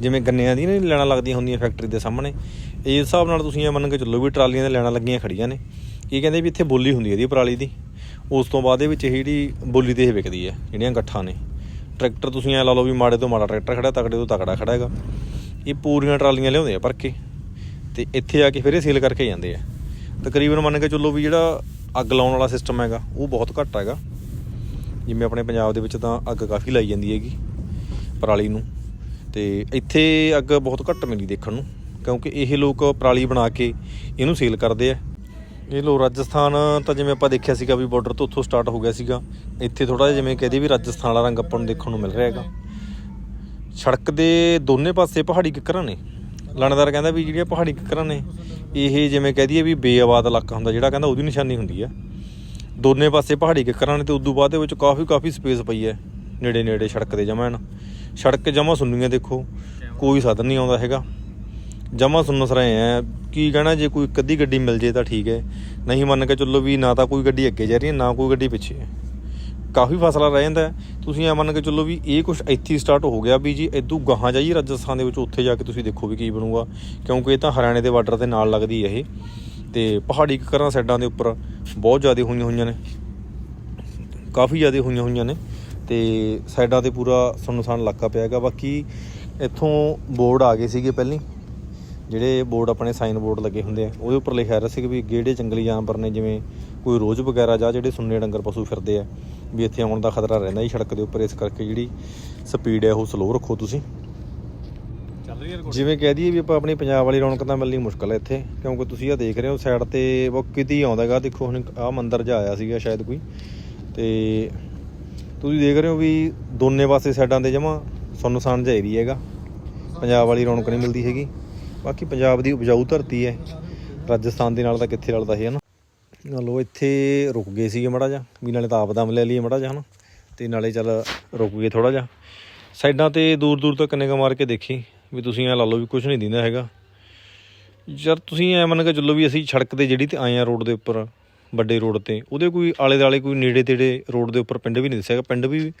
ਜਿਵੇਂ ਗੰਨਿਆਂ ਦੀ ਨਹੀਂ ਲੈਣਾ ਲੱਗਦੀਆਂ ਹੁੰਦੀਆਂ ਫੈਕਟਰੀ ਦੇ ਸਾਹਮਣੇ। ਇਸ ਹਿਸਾਬ ਨਾਲ ਤੁਸੀਂ ਇਹ ਮੰਨ ਕੇ ਚੱਲੋ ਵੀ ਟਰਾਲੀਆਂ ਦੇ ਲੈਣਾ ਲੱਗੀਆਂ ਖੜੀਆਂ ਨੇ। ਇਹ ਕਹਿੰਦੇ ਵੀ ਇੱਥੇ ਬੋਲੀ ਹੁੰਦੀ ਹੈ ਇਹਦੀ ਪਰਾਲੀ ਦੀ। ਉਸ ਤੋਂ ਬਾਅਦ ਇਹ ਵਿੱਚ ਇਹ ਜਿਹੜੀ ਬੋਲੀ ਤੇ ਇਹ ਵਿਕਦੀ ਹੈ, ਜਿਹੜੀਆਂ ਗੱਠਾਂ ਨੇ। ਟਰੈਕਟਰ ਤੁਸੀਂ ਐ ਲਾ ਲਓ ਵੀ ਮਾੜੇ ਤੋਂ ਮਾੜਾ ਟਰੈਕਟਰ ਖੜਾ ਤਕੜੇ ਤੋਂ ਤਕੜਾ ਖੜਾ ਹੈਗਾ। ਇਹ ਪੂਰੀਆਂ ਟਰਾਲੀਆਂ ਲਿਆਉਂਦੇ ਆ ਭਰ ਕੇ। ਤੇ ਇੱਥੇ ਆ ਕੇ ਫਿਰ ਇਹ ਸੇਲ ਕਰਕੇ ਜਾਂਦੇ ਆ। ਤਕਰੀਬਨ ਮੰਨ ਕੇ ਚੱਲੋ ਵੀ ਜਿਹੜਾ ਅੱਗ ਲਾਉਣ ਵਾਲਾ ਸਿਸਟਮ ਹੈਗਾ, ਉਹ ਬਹੁਤ ਘੱਟ ਹੈਗਾ। ਜਿਵੇਂ ਆਪਣੇ ਪੰਜਾਬ ਦੇ ਵਿੱਚ ਤਾਂ ਅੱਗ ਕਾਫੀ ਲਾਈ ਜਾਂਦੀ ਹੈਗੀ ਪਰਾਲੀ ਨੂੰ। ਤੇ ਇੱਥੇ ਅੱਗ ਬਹੁਤ ਘੱਟ ਮਿਲੀ ਦੇਖਣ ਨੂੰ। ਕਿਉਂਕਿ ਇਹ ਲੋਕ ਪਰਾਲੀ ਬਣਾ ਕੇ ਇਹਨੂੰ ਸੇਲ ਕਰਦੇ ਆ। ਇਹ ਲੋ ਰਾਜਸਥਾਨ ਤਾਂ ਜਿਵੇਂ ਆਪਾਂ ਦੇਖਿਆ ਸੀਗਾ ਵੀ ਬਾਰਡਰ ਤੋਂ ਉੱਥੋਂ ਸਟਾਰਟ ਹੋ ਗਿਆ ਸੀਗਾ। ਇੱਥੇ ਥੋੜਾ ਜਿਹਾ ਜਿਵੇਂ ਕਹਦੇ ਵੀ ਰਾਜਸਥਾਨ ਵਾਲਾ ਰੰਗ ਆਪਾਂ ਨੂੰ ਦੇਖਣ ਨੂੰ ਮਿਲ ਰਿਹਾ ਹੈਗਾ। ਸੜਕ ਦੇ ਦੋਨੇ ਪਾਸੇ ਪਹਾੜੀ ਕਿੱਕਰਾਂ ਨੇ। ਲਾਣੇਦਾਰ ਕਹਿੰਦਾ ਵੀ ਜਿਹੜੀਆਂ ਪਹਾੜੀ ਕਿੱਕਰਾਂ ਨੇ, ਇਹ ਜਿਵੇਂ ਕਹਿ ਦਈਏ ਵੀ ਬੇਆਬਾਦ ਇਲਾਕਾ ਹੁੰਦਾ, ਜਿਹੜਾ ਕਹਿੰਦਾ ਉਹਦੀ ਨਿਸ਼ਾਨੀ ਹੁੰਦੀ ਹੈ ਦੋਨੇ ਪਾਸੇ ਪਹਾੜੀ ਕਿੱਕਰਾਂ ਨੇ ਤੇ ਉਦੋਂ ਬਾਅਦ ਦੇ ਵਿੱਚ ਕਾਫੀ ਕਾਫੀ ਸਪੇਸ ਪਈ ਹੈ ਨੇੜੇ ਨੇੜੇ ਸੜਕ ਦੇ ਜਮਾਂ ਹਨ। ਸੜਕ ਜਮਾਂ ਸੁੰਨੀਆਂ ਦੇਖੋ, ਕੋਈ ਸਾਧਨ ਨਹੀਂ ਆਉਂਦਾ ਹੈਗਾ। ਜਮਾਂ ਸੁੰਨ ਸਰਾਏ ਆ ਕੀ ਕਹਿਣਾ, ਜੇ ਕੋਈ ਇੱਕ ਅੱਧੀ ਗੱਡੀ ਮਿਲ ਜੇ ਤਾਂ ਠੀਕ ਹੈ। ਨਹੀਂ ਮੰਨ ਕੇ ਚੱਲੋ ਵੀ ਨਾ ਤਾਂ ਕੋਈ ਗੱਡੀ ਅੱਗੇ ਜਾ ਰਹੀ ਹੈ, ਨਾ ਕੋਈ ਗੱਡੀ ਪਿੱਛੇ ਹੈ। ਕਾਫੀ ਫਾਸਲਾ ਰਹਿ ਜਾਂਦਾ ਤੁਸੀਂ ਐ ਮੰਨ ਕੇ ਚੱਲੋ ਵੀ ਇਹ ਕੁਝ ਇੱਥੇ ਹੀ ਸਟਾਰਟ ਹੋ ਗਿਆ ਵੀ ਜੀ ਇਦੋਂ ਗਾਹਾਂ ਜਾਈਏ ਰਾਜਸਥਾਨ ਦੇ ਵਿੱਚ, ਉੱਥੇ ਜਾ ਕੇ ਤੁਸੀਂ ਦੇਖੋ ਵੀ ਕੀ ਬਣੂਗਾ। ਕਿਉਂਕਿ ਇਹ ਤਾਂ ਹਰਿਆਣੇ ਦੇ ਬਾਰਡਰ ਦੇ ਨਾਲ ਲੱਗਦੀ ਹੈ ਇਹ। ਤੇ ਪਹਾੜੀ ਘਰਾਂ ਸਾਈਡਾਂ ਦੇ ਉੱਪਰ ਬਹੁਤ ਜ਼ਿਆਦਾ ਹੋਈਆਂ ਹੋਈਆਂ ਨੇ। ਕਾਫੀ ਜ਼ਿਆਦਾ ਹੋਈਆਂ ਹੋਈਆਂ ਨੇ। ਤੇ ਸਾਈਡਾਂ ਤੇ ਪੂਰਾ ਸੁੰਨਸਾਨ ਇਲਾਕਾ ਪਿਆ ਹੈਗਾ। ਬਾਕੀ ਇੱਥੋਂ ਬੋਰਡ ਆ ਗਏ ਸੀਗੇ ਪਹਿਲਾਂ। ਜਿਹੜੇ ਬੋਰਡ ਆਪਣੇ ਸਾਈਨ ਬੋਰਡ ਲੱਗੇ ਹੁੰਦੇ ਆ ਉਹਦੇ ਉੱਪਰ ਲਿਖਿਆ ਰਿਹਾ ਸੀ ਕਿ ਵੀ ਕਿਹੜੇ ਜੰਗਲੀ ਜਾਨਵਰ ਨੇ ਜਿਵੇਂ ਕੋਈ ਰੋਜ਼ ਵਗੈਰਾ ਜਾਂ ਜਿਹੜੇ ਸੁੰਨੇ ਡੰਗਰ ਪਸ਼ੂ ਫਿਰਦੇ ਆ ਵੀ ਇੱਥੇ ਆਉਣ ਦਾ ਖਤਰਾ ਰਹਿੰਦਾ ਜੀ ਸੜਕ ਦੇ ਉੱਪਰ ਇਸ ਕਰਕੇ ਜਿਹੜੀ ਸਪੀਡ ਹੈ ਉਹ ਸਲੋ ਰੱਖੋ ਤੁਸੀਂ। ਜਿਵੇਂ ਕਹਿ ਦਈਏ ਵੀ ਆਪਾਂ ਆਪਣੀ ਪੰਜਾਬ ਵਾਲੀ ਰੌਣਕ ਤਾਂ ਮਿਲਣੀ ਮੁਸ਼ਕਲ ਹੈ ਇੱਥੇ ਕਿਉਂਕਿ ਤੁਸੀਂ ਆ ਦੇਖ ਰਹੇ ਹੋ ਸਾਈਡ ਤੇ ਉਹ ਕਿਤੇ ਆਉਂਦਾਗਾ ਦੇਖੋ ਹੁਣ ਆ ਮੰਦਿਰ ਜਾ ਆਇਆ ਸੀਗਾ ਸ਼ਾਇਦ ਕੋਈ। ਤੇ ਤੁਸੀਂ ਦੇਖ ਰਹੇ ਹੋ ਵੀ ਦੋਨੇ ਪਾਸੇ ਸਾਈਡਾਂ ਤੇ ਜਮਾ ਸੁੰਨਸਾਨ ਜਿਹਾ ਏਰੀਆ ਹੈਗਾ ਪੰਜਾਬ ਵਾਲੀ ਰੌਣਕ ਨਹੀਂ ਮਿਲਦੀ ਹੈਗੀ। ਬਾਕੀ ਪੰਜਾਬ ਦੀ ਉਪਜਾਊ ਧਰਤੀ ਹੈ। ਰਾਜਸਥਾਨ ਦੇ ਨਾਲ ਤਾਂ ਕਿੱਥੇ ਰਲਦਾ ਹੈ ਨਾ ਲੋ ਇੱਥੇ ਰੁਕ ਗਏ ਸੀਗੇ ਮੜਾ ਜਾ ਵੀ ਨਾਲੇ ਤਾਂ ਆਪ ਦਮ ਲੈ ਲਈਏ ਮੜਾ ਜਾ ਹਨਾ? ਤੇ ਨਾਲੇ ਚੱਲ ਰੁਕ ਗਏ ਥੋੜਾ ਜਿਹਾ। ਸਾਈਡਾਂ ਤੇ ਦੂਰ ਦੂਰ ਤੱਕ ਨਿਗਾਹ ਮਾਰ ਕੇ ਦੇਖੀ। ਵੀ ਤੁਸੀਂ ਐ ਲਾ ਲਓ ਵੀ ਕੁਝ ਨਹੀਂ ਦਿੰਦਾ ਹੈਗਾ। ਯਾਰ ਤੁਸੀਂ ਐ ਮੰਨ ਕੇ ਚੱਲੋ ਵੀ ਅਸੀਂ ਸੜਕ ਤੇ ਜਿਹੜੀ ਤੇ ਆਏ ਆ ਰੋਡ ਦੇ ਉੱਪਰ, ਵੱਡੇ ਰੋਡ ਤੇ, ਉਹਦੇ ਕੋਈ ਆਲੇ ਦਾਲੇ ਕੋਈ ਨੇੜੇ ਤੇੜੇ ਰੋਡ ਦੇ ਉੱਪਰ ਪਿੰਡ ਵੀ ਨਹੀਂ ਦਿਸਿਆਗਾ ਪਿੰਡ ਵੀ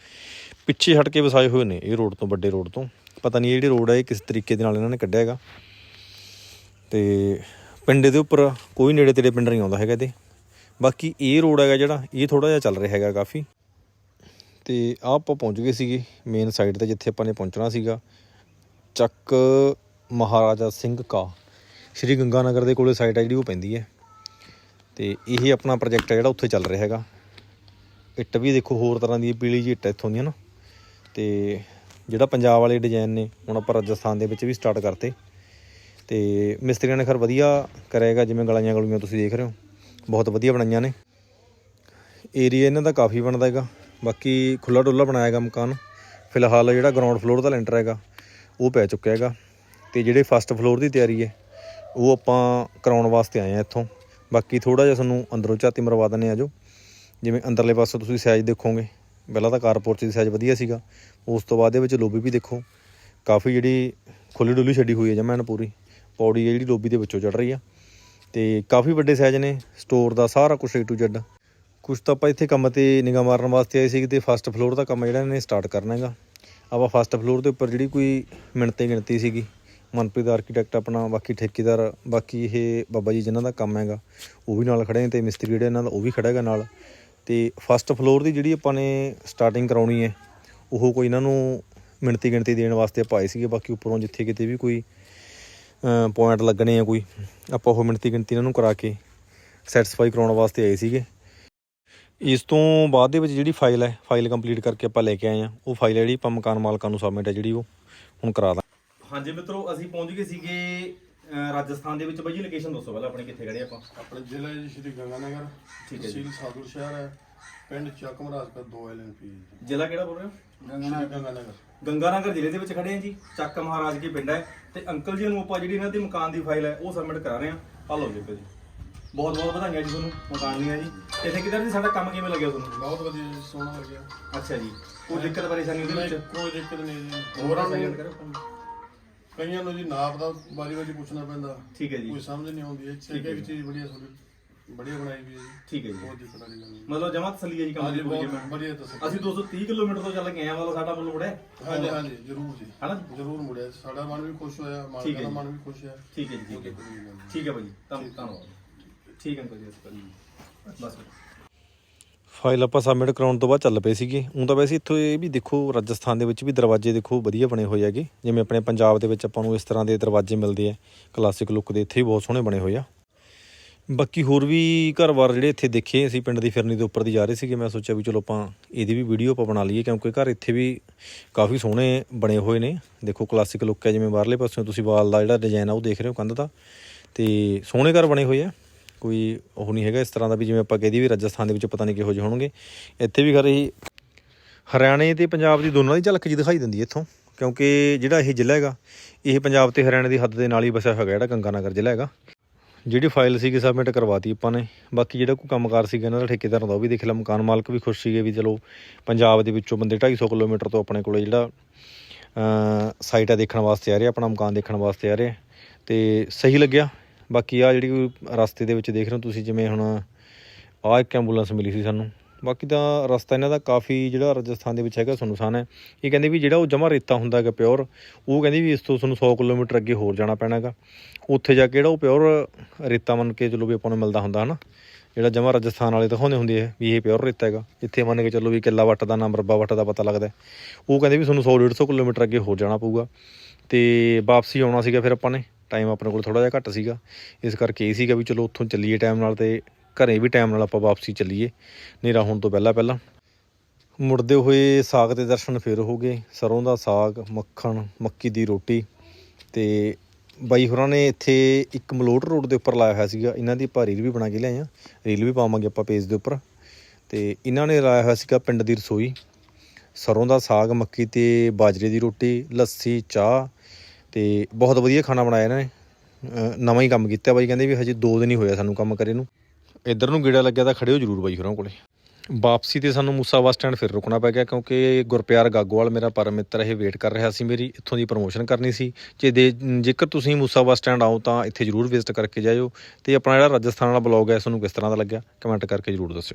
ਪਿੱਛੇ ਹਟ ਕੇ ਵਸਾਏ ਹੋਏ ਨੇ ਇਹ ਰੋਡ ਤੋਂ, ਵੱਡੇ ਰੋਡ ਤੋਂ। ਪਤਾ ਨਹੀਂ ਇਹ ਜਿਹੜੀ ਰੋਡ ਹੈ, ਇਹ ਕਿਸ ਤਰੀਕੇ ਦੇ ਨਾਲ ਇਹਨਾਂ ਨੇ ਕੱਢਿਆ ਹੈਗਾ। ਤੇ ਪਿੰਡ ਦੇ ਉੱਪਰ ਕੋਈ ਨੇੜੇ ਤੇੜੇ ਪਿੰਡ ਨਹੀਂ ਆਉਂਦਾ ਹੈਗਾ ਇਹਦੇ। ਬਾਕੀ ਇਹ ਰੋਡ ਹੈਗਾ ਜਿਹੜਾ, ਇਹ ਥੋੜਾ ਜਿਹਾ ਚੱਲ ਰਿਹਾ ਹੈਗਾ ਕਾਫੀ। ਤੇ ਆਹ ਆਪਾਂ ਪਹੁੰਚ ਗਏ ਸੀਗੇ ਮੇਨ ਸਾਈਡ ਤੇ ਜਿੱਥੇ ਆਪਾਂ ਨੇ ਪਹੁੰਚਣਾ ਸੀਗਾ। ਚੱਕ ਮਹਾਰਾਜਾ ਸਿੰਘ ਕਾ। ਸ਼੍ਰੀ ਗੰਗਾਨਗਰ ਦੇ ਕੋਲੇ ਸਾਈਡ ਹੈ ਜਿਹੜੀ ਉਹ ਪੈਂਦੀ ਹੈ। ਤੇ ਇਹ ਆਪਣਾ ਪ੍ਰੋਜੈਕਟ ਹੈ ਜਿਹੜਾ ਉੱਥੇ ਚੱਲ ਰਿਹਾ ਹੈਗਾ। ਇੱਟ ਵੀ ਦੇਖੋ ਹੋਰ ਤਰ੍ਹਾਂ ਦੀ ਪੀਲੀ ਜਿਹੀ ਇੱਟ ਇੱਥੋਂ ਦੀਆਂ ਨਾ। ਤੇ ਜਿਹੜਾ ਪੰਜਾਬ ਵਾਲੇ ਡਿਜ਼ਾਈਨ ਨੇ, ਹੁਣ ਆਪਾਂ ਰਾਜਸਥਾਨ ਦੇ ਵਿੱਚ ਵੀ ਸਟਾਰਟ ਕਰਤੇ। ਤੇ ਮਿਸਤਰੀਆਂ ਨੇ ਖਰ ਵਧੀਆ ਕਰਿਆਗਾ ਜਿਵੇਂ ਗਲਾਈਆਂ ਗਲੂਆਂ ਤੁਸੀਂ ਦੇਖ ਰਹੇ ਹੋ। ਬਹੁਤ ਵਧੀਆ ਬਣਾਈਆਂ ਨੇ। ਏਰੀਆ ਇਹਨਾਂ ਦਾ ਕਾਫੀ ਬਣਦਾ ਹੈਗਾ। ਬਾਕੀ ਖੁੱਲਾ ਡੁੱਲਾ ਬਣਾਇਆ ਹੈਗਾ ਮਕਾਨ। ਫਿਲਹਾਲ ਜਿਹੜਾ ਗਰਾਊਂਡ ਫਲੋਰ ਦਾ ਲੈਂਟਰ ਹੈਗਾ, ਉਹ ਪੈ ਚੁੱਕਿਆ ਹੈਗਾ। ਤੇ ਜਿਹੜੇ ਫਸਟ ਫਲੋਰ ਦੀ ਤਿਆਰੀ ਹੈ, ਉਹ ਆਪਾਂ ਕਰਾਉਣ ਵਾਸਤੇ ਆਏ ਆ ਇੱਥੋਂ। ਬਾਕੀ ਥੋੜਾ ਜਿਹਾ ਤੁਹਾਨੂੰ ਅੰਦਰੋਂ ਝਾਤੀ ਮਰਵਾ ਦਿੰਦੇ ਆ ਜੋ ਜਿਵੇਂ ਅੰਦਰਲੇ ਪਾਸੇ ਤੁਸੀਂ ਸਾਈਜ਼ ਦੇਖੋਗੇ, ਪਹਿਲਾਂ ਤਾਂ ਕਾਰਪੋਰਟ ਦੀ ਸਾਈਜ਼ ਵਧੀਆ ਸੀਗਾ। ਉਸ ਤੋਂ ਬਾਅਦ ਦੇ ਵਿੱਚ ਲੋਬੀ ਵੀ ਦੇਖੋ। ਕਾਫੀ ਜਿਹੜੀ ਖੁੱਲੀ ਡੁੱਲੀ ਛੱਡੀ ਹੋਈ ਹੈ ਜਮੈਨ ਪੂਰੀ। ਪੌੜੀ ਹੈ ਜਿਹੜੀ ਲੋਬੀ ਦੇ ਵਿੱਚੋਂ ਚੜ ਰਹੀ ਆ। ਤੇ ਕਾਫੀ ਵੱਡੇ ਸਾਈਜ਼ ਨੇ ਸਟੋਰ ਦਾ ਸਾਰਾ ਕੁਝ ਏ ਟੂ ਜ਼ੈਡ ਕੁਝ ਤਾਂ ਆਪਾਂ ਇੱਥੇ ਕੰਮ ਤੇ ਨਿਗਾਹ ਮਾਰਨ ਵਾਸਤੇ ਆਏ ਸੀ ਤੇ ਫਸਟ ਫਲੋਰ ਦਾ ਕੰਮ ਜਿਹੜਾ, ਇਹਨੇ ਸਟਾਰਟ ਕਰਨਾ ਹੈਗਾ। ਆਪਾਂ ਫਸਟ ਫਲੋਰ ਦੇ ਉੱਪਰ ਜਿਹੜੀ ਕੋਈ ਮਿਣਤੇ ਗਿਣਤੀ ਸੀਗੀ, ਮਨਪ੍ਰੀਤ ਆਰਕੀਟੈਕਟ ਆਪਣਾ, ਬਾਕੀ ਠੇਕੇਦਾਰ, ਬਾਕੀ ਇਹ ਬਾਬਾ ਜੀ ਜਿਨ੍ਹਾਂ ਦਾ ਕੰਮ ਹੈਗਾ, ਉਹ ਵੀ ਨਾਲ ਖੜੇ ਨੇ ਤੇ ਮਿਸਤਰੀ ਜਿਹੜਾ ਇਹਨਾਂ ਦਾ, ਉਹ ਵੀ ਖੜਾ ਹੈਗਾ ਨਾਲ। ਤੇ ਫਸਟ ਫਲੋਰ ਦੀ ਜਿਹੜੀ ਆਪਾਂ ਨੇ ਸਟਾਰਟਿੰਗ ਕਰਾਉਣੀ ਹੈ, ਉਹ ਕੋਈ ਇਹਨਾਂ ਨੂੰ ਮਿਣਤੀ ਗਿਣਤੀ ਦੇਣ ਵਾਸਤੇ ਆਪਾਂ ਆਏ ਸੀਗੇ, ਬਾਕੀ ਉੱਪਰੋਂ ਜਿੱਥੇ ਕਿਤੇ ਵੀ ਕੋਈ ਪੁਆਇੰਟ ਲੱਗਣੇ ਆ ਕੋਈ। ਆਪਾਂ ਉਹ ਮਿਣਤੀ ਗਿਣਤੀ ਇਹਨਾਂ ਨੂੰ ਕਰਾ ਕੇ ਸੈਟੀਸਫਾਈ ਕਰਾਉਣ ਵਾਸਤੇ ਆਏ ਸੀਗੇ। ਇਸ ਤੋਂ ਬਾਅਦ ਦੇ ਵਿੱਚ ਜਿਹੜੀ ਫਾਈਲ ਹੈ ਫਾਈਲ ਕੰਪਲੀਟ ਕਰਕੇ ਆਪਾਂ ਲੈ ਕੇ ਆਏ ਆ ਉਹ ਫਾਈਲ ਜਿਹੜੀ ਆਪਾਂ ਮਕਾਨ ਮਾਲਕਾਂ ਨੂੰ ਸਬਮਿਟ ਹੈ ਜਿਹੜੀ ਉਹ ਹੁਣ ਕਰਾ ਦਾਂ ਹਾਂਜੀ ਮਿੱਤਰੋ ਅਸੀਂ ਪਹੁੰਚ ਗਏ ਸੀਗੇ ਰਾਜਸਥਾਨ ਦੇ ਵਿੱਚ ਬਾਈ ਲੋਕੇਸ਼ਨ ਦੱਸੋ ਪਹਿਲਾਂ ਆਪਣੇ ਕਿੱਥੇ ਖੜੇ ਆਪਾਂ। ਆਪਣੇ ਜ਼ਿਲ੍ਹਾ ਜੀ ਸ਼੍ਰੀ ਗੰਗਾਨਗਰ ਠੀਕ ਹੈ ਜੀ। ਤਹਿਸੀਲ ਸਾਦੁਰ ਸ਼ਹਿਰ ਹੈ ਪਿੰਡ ਚੱਕ ਮਹਾਰਾਜ ਦਾ 2 ਐਲਐਨਪੀ ਜ਼ਿਲ੍ਹਾ ਕਿਹੜਾ ਬੋਲ ਰਹੇ ਹੋ? ਗੰਗਾਨਗਰ ਗੰਗਾਨਗਰ। ਗੰਗਾਨਗਰ ਜ਼ਿਲ੍ਹੇ ਦੇ ਵਿੱਚ ਖੜੇ ਆ ਜੀ ਚੱਕ ਮਹਾਰਾਜ ਕੀ ਪਿੰਡ ਹੈ ਤੇ ਅੰਕਲ ਜੀ ਨੂੰ ਆਪਾਂ ਜਿਹੜੀ ਇਹਨਾਂ ਦੀ ਮਕਾਨ ਦੀ ਫਾਈਲ ਹੈ ਉਹ ਸਬਮਿਟ ਕਰਾ ਰਹੇ ਆ ਆ ਲਓ ਜੀ ਅੰਕਲ ਜੀ। ਬਹੁਤ ਬਹੁਤ ਵਧਾਈਆਂ ਜੀ ਤੁਹਾਨੂੰ ਮਕਾਨ ਦੀਆਂ ਜੀ। ਇੱਥੇ ਕਿਦਾਂ ਜੀ ਸਾਡਾ ਕੰਮ ਕਿਵੇਂ ਲੱਗਿਆ ਤੁਹਾਨੂੰ? ਬਹੁਤ ਵਧੀਆ ਜੀ ਸੋਹਣਾ ਲੱਗਿਆ। ਅੱਛਾ ਜੀ ਕੋਈ ਦਿੱਕਤ ਪਰੇਸ਼ਾਨੀ ਉਹਦੇ ਵਿੱਚ? ਕੋਈ ਦਿੱਕਤ ਨਹੀਂ ਜੀ। ਹੋਰਾਂ ਨੂੰ ਕਈਆਂ ਨੂੰ ਜੀ ਨਾਪ ਦਾ ਵਾਰੀ ਵਾਰੀ ਪੁੱਛਣਾ ਪੈਂਦਾ। ਠੀਕ ਹੈ ਜੀ। ਕੋਈ ਸਮਝ ਨਹੀਂ ਆਉਂਦੀ ਇੱਥੇ ਠੀਕ ਹੈ। ਚੀਜ਼ ਬੜੀਆ ਥੋੜੀ ਬੜੀਆ ਬਣਾਈ ਵੀ ਹੈ ਜੀ। ਠੀਕ ਹੈ ਜੀ। ਬਹੁਤ ਦਿੱਕਤ ਵਾਲੀ ਗੱਲ ਨਹੀਂ ਮਤਲਬ ਜਮਾ ਤਸੱਲੀ ਹੈ ਜੀ ਕੰਮ ਹਾਂਜੀ ਦੀ ਪੂਰੀ ਬਹੁਤ ਵਧੀਆ ਦੱਸੋ ਅਸੀਂ 230 ਕਿਲੋਮੀਟਰ ਤੋਂ ਚੱਲ ਕੇ ਆਏ ਆ ਮਤਲਬ ਸਾਡਾ ਮੁੱਲ ਮੁੜਿਆ। ਹਾਂਜੀ ਹਾਂਜੀ ਜ਼ਰੂਰ ਜੀ। ਹਨਾ? ਜ਼ਰੂਰ ਮੁੜਿਆ। ਸਾਡਾ ਮਨ ਵੀ ਖੁਸ਼ ਹੋਇਆ ਠੀਕ ਹੈ ਮਾਲਕਾਂ ਦਾ ਜੀ। ਮਨ ਵੀ ਖੁਸ਼ ਹੈ ਠੀਕ ਹੈ ਜੀ ਠੀਕ ਹੈ। ਠੀਕ ਹੈ ਭਾਜੀ ਧੰਨ- ਧੰਨਵਾਦ। ਠੀਕ ਹੈ ਅੰਕਲ ਜੀ ਅਸੀਂ ਬਸ। ਫਾਈਲ ਆਪਾਂ ਸਬਮਿਟ ਕਰਾਉਣ ਤੋਂ ਬਾਅਦ ਚੱਲ ਪਏ ਸੀਗੇ। ਉਹ ਤਾਂ ਵੈਸੇ ਇੱਥੋਂ ਇਹ ਵੀ ਦੇਖੋ ਰਾਜਸਥਾਨ ਦੇ ਵਿੱਚ ਵੀ ਦਰਵਾਜ਼ੇ ਦੇਖੋ ਵਧੀਆ ਬਣੇ ਹੋਏ ਹੈਗੇ। ਜਿਵੇਂ ਆਪਣੇ ਪੰਜਾਬ ਦੇ ਵਿੱਚ ਆਪਾਂ ਨੂੰ ਇਸ ਤਰ੍ਹਾਂ ਦੇ ਦਰਵਾਜ਼ੇ ਮਿਲਦੇ ਆ। ਕਲਾਸਿਕ ਲੁੱਕ ਦੇ ਇੱਥੇ ਵੀ ਬਹੁਤ ਸੋਹਣੇ ਬਣੇ ਹੋਏ ਆ। ਬਾਕੀ ਹੋਰ ਵੀ ਘਰ-ਬਾਰ ਜਿਹੜੇ ਇੱਥੇ ਦੇਖੇ ਅਸੀਂ ਪਿੰਡ ਦੀ ਫਿਰਨੀ ਦੇ ਉੱਪਰ ਦੀ ਜਾ ਰਹੇ ਸੀਗੇ, ਮੈਂ ਸੋਚਿਆ ਵੀ ਚਲੋ ਆਪਾਂ ਇਹਦੀ ਵੀ ਵੀਡੀਓ ਆਪਾਂ ਬਣਾ ਲਈਏ ਕਿਉਂਕਿ ਘਰ ਇੱਥੇ ਵੀ ਕਾਫੀ ਸੋਹਣੇ ਬਣੇ ਹੋਏ ਨੇ। ਦੇਖੋ ਕਲਾਸਿਕ ਲੁੱਕ ਹੈ ਜਿਵੇਂ ਬਾਹਰਲੇ ਪਾਸਿਓਂ ਤੁਸੀਂ ਵਾਲ ਦਾ ਜਿਹੜਾ ਡਿਜ਼ਾਈਨ ਆ ਉਹ ਦੇਖ ਰਹੇ ਹੋ ਕੰਧ ਦਾ। ਤੇ ਸੋਹਣੇ ਘਰ ਬਣੇ ਹੋਏ ਆ। ਕੋਈ ਉਹ ਨਹੀਂ ਹੈਗਾ ਇਸ ਤਰ੍ਹਾਂ ਦਾ ਵੀ ਜਿਵੇਂ ਆਪਾਂ ਕਹਦੀ ਵੀ ਰਾਜਸਥਾਨ ਦੇ ਵਿੱਚ ਪਤਾ ਨਹੀਂ ਕਿਹੋ ਜਿਹੇ ਹੋਣਗੇ। ਇੱਥੇ ਵੀ ਘਰ ਇਹ ਹਰਿਆਣੇ ਤੇ ਪੰਜਾਬ ਦੀ ਦੋਨਾਂ ਦੀ ਝਲਕ ਜੀ ਦਿਖਾਈ ਦਿੰਦੀ ਹੈ ਇੱਥੋਂ। ਕਿਉਂਕਿ ਜਿਹੜਾ ਇਹ ਜ਼ਿਲ੍ਹਾ ਹੈਗਾ, ਇਹ ਪੰਜਾਬ ਤੇ ਹਰਿਆਣੇ ਦੀ ਹੱਦ ਦੇ ਨਾਲ ਹੀ ਵਸਿਆ ਹੈਗਾ ਜਿਹੜਾ ਗੰਗਾਨਗਰ ਜ਼ਿਲ੍ਹਾ ਹੈਗਾ। ਜਿਹੜੀ ਫਾਈਲ ਸੀਗੀ ਸਬਮਿਟ ਕਰਵਾਤੀ ਆਪਾਂ ਨੇ। ਬਾਕੀ ਜਿਹੜਾ ਕੋਈ ਕੰਮਕਾਰ ਸੀਗਾ ਇਹਨਾਂ ਦਾ ਠੇਕੇਦਾਰਾਂ ਦਾ, ਉਹ ਵੀ ਦੇਖ ਲਿਆ। ਮਕਾਨ ਮਾਲਕ ਵੀ ਖੁਸ਼ ਸੀਗੇ ਵੀ ਚਲੋ ਪੰਜਾਬ ਦੇ ਵਿੱਚੋਂ ਬੰਦੇ 250 ਕਿਲੋਮੀਟਰ ਤੋਂ ਆਪਣੇ ਕੋਲੇ ਜਿਹੜਾ ਸਾਈਟ ਹੈ ਦੇਖਣ ਵਾਸਤੇ ਆ ਰਹੇ, ਆਪਣਾ ਮਕਾਨ ਦੇਖਣ ਵਾਸਤੇ ਆ ਰਹੇ। ਆ ਤੇ ਸਹੀ ਲੱਗਿਆ। ਬਾਕੀ ਆ ਜਿਹੜੀ ਰਸਤੇ ਦੇ ਵਿੱਚ ਦੇਖ ਰਹੇ ਹੋ ਤੁਸੀਂ, ਜਿਵੇਂ ਹੁਣ ਆ ਇੱਕ ਐਂਬੂਲੈਂਸ ਮਿਲੀ ਸੀ ਸਾਨੂੰ। ਬਾਕੀ ਤਾਂ ਰਸਤਾ ਇਹਨਾਂ ਦਾ ਕਾਫੀ ਜਿਹੜਾ ਰਾਜਸਥਾਨ ਦੇ ਵਿੱਚ ਹੈਗਾ ਸੁਨਸਾਨ ਹੈ। ਇਹ ਕਹਿੰਦੇ ਵੀ ਜਿਹੜਾ ਉਹ ਜਮਾ ਰੇਤਾ ਹੁੰਦਾ ਹੈਗਾ ਪਿਓਰ, ਉਹ ਕਹਿੰਦੇ ਵੀ ਇਸ ਤੋਂ ਤੁਹਾਨੂੰ 100 ਕਿਲੋਮੀਟਰ ਅੱਗੇ ਹੋਰ ਜਾਣਾ ਪੈਣਾ ਹੈਗਾ। ਉੱਥੇ ਜਾ ਕੇ ਜਿਹੜਾ ਉਹ ਪਿਓਰ ਰੇਤਾ ਮੰਨ ਕੇ ਚਲੋ ਵੀ ਆਪਾਂ ਨੂੰ ਮਿਲਦਾ ਹੁੰਦਾ ਹਨਾ। ਜਿਹੜਾ ਜਮਾ ਰਾਜਸਥਾਨ ਵਾਲੇ ਦਿਖਾਉਂਦੇ ਹੁੰਦੇ ਆ ਵੀ ਇਹ ਪਿਓਰ ਰੇਤਾ ਹੈਗਾ। ਇੱਥੇ ਮੰਨ ਕੇ ਚੱਲੋ ਵੀ ਕਿੱਲਾ ਵੱਟ ਦਾ ਨਾਮ ਮਰਬਾ ਵੱਟ ਦਾ ਪਤਾ ਲੱਗਦਾ ਉਹ ਕਹਿੰਦੇ ਵੀ ਤੁਹਾਨੂੰ 100 150 ਕਿਲੋਮੀਟਰ ਅੱਗੇ ਹੋਰ ਜਾਣਾ ਪਊਗਾ। ਤੇ ਵਾਪਸੀ ਆਉਣਾ ਸੀਗਾ ਫਿਰ ਆਪਾਂ ਨੇ। ਟਾਈਮ ਆਪਣੇ ਕੋਲ ਥੋੜਾ ਜਿਹਾ ਘੱਟ ਸੀਗਾ। ਇਸ ਕਰਕੇ ਇਹ ਸੀਗਾ ਵੀ ਚਲੋ ਉੱਥੋਂ ਚੱਲੀਏ ਟਾਈਮ ਨਾਲ ਤੇ ਘਰੇ ਵੀ ਟਾਈਮ ਨਾਲ ਆਪਾਂ ਵਾਪਸੀ ਚੱਲੀਏ। ਹਨੇਰਾ ਹੋਣ ਤੋਂ ਪਹਿਲਾਂ ਪਹਿਲਾਂ। ਮੁੜਦੇ ਹੋਏ ਸਾਗ ਦੇ ਦਰਸ਼ਨ ਫਿਰ ਹੋ ਗਏ। ਸਰੋਂ ਦਾ ਸਾਗ, ਮੱਖਣ, ਮੱਕੀ ਦੀ ਰੋਟੀ ਤੇ ਬਾਈ ਹੋਰਾਂ ਨੇ ਇੱਥੇ ਇੱਕ ਮਲੋਟ ਰੋਡ ਦੇ ਉੱਪਰ ਲਾਇਆ ਹੋਇਆ ਸੀਗਾ। ਇਹਨਾਂ ਦੀ ਆਪਾਂ ਰੀਲ ਵੀ ਬਣਾ ਕੇ ਲਿਆਏ ਆ ਰੀਲ ਵੀ ਪਾਵਾਂਗੇ ਆਪਾਂ ਪੇਜ ਦੇ ਉੱਪਰ। ਤੇ ਇਹਨਾਂ ਨੇ ਲਾਇਆ ਹੋਇਆ ਸੀਗਾ ਪਿੰਡ ਦੀ ਰਸੋਈ। ਸਰੋਂ ਦਾ ਸਾਗ, ਮੱਕੀ ਤੇ ਬਾਜਰੇ ਦੀ ਰੋਟੀ, ਲੱਸੀ, ਚਾਹ ਤੇ ਬਹੁਤ ਵਧੀਆ ਖਾਣਾ ਬਣਾਇਆ ਇਹਨਾਂ ਨੇ। ਨਵਾਂ ਹੀ ਕੰਮ ਕੀਤਾ ਬਾਈ। ਕਹਿੰਦੇ ਵੀ ਹਜੇ 2 ਦਿਨ ਹੀ ਹੋਇਆ ਸਾਨੂੰ ਕੰਮ ਕਰੇ ਨੂੰ। ਇੱਧਰ ਨੂੰ ਗੇੜਾ ਲੱਗਿਆ ਤਾਂ ਖੜਿਓ ਜ਼ਰੂਰ ਬਾਈ ਹੋਰਾਂ ਕੋਲੇ। ਵਾਪਸੀ ਤੇ ਸਾਨੂੰ ਮੂਸਾ ਬੱਸ ਸਟੈਂਡ ਫਿਰ ਰੁਕਣਾ ਪੈ ਗਿਆ ਕਿਉਂਕਿ ਗੁਰਪਿਆਰ ਗਾਗੋਵਾਲ ਮੇਰਾ ਪਰਮ ਮਿੱਤਰ ਇਹ ਵੇਟ ਕਰ ਰਿਹਾ ਸੀ ਮੇਰੀ, ਇੱਥੋਂ ਦੀ ਪ੍ਰਮੋਸ਼ਨ ਕਰਨੀ ਸੀ। ਜੇ ਦੇ, ਜੇਕਰ ਤੁਸੀਂ ਮੂਸਾ ਬੱਸ ਸਟੈਂਡ ਆਓ ਤਾਂ ਇੱਥੇ ਜ਼ਰੂਰ ਵਿਜ਼ਿਟ ਕਰਕੇ ਜਾਇਓ ਤੇ ਆਪਣਾ ਜਿਹੜਾ ਰਾਜਸਥਾਨ ਵਾਲਾ ਬਲੌਗ ਹੈ ਤੁਹਾਨੂੰ ਕਿਸ ਤਰ੍ਹਾਂ ਦਾ ਲੱਗਿਆ ਕਮੈਂਟ ਕਰਕੇ ਜ਼ਰੂਰ ਦੱਸਿਓ।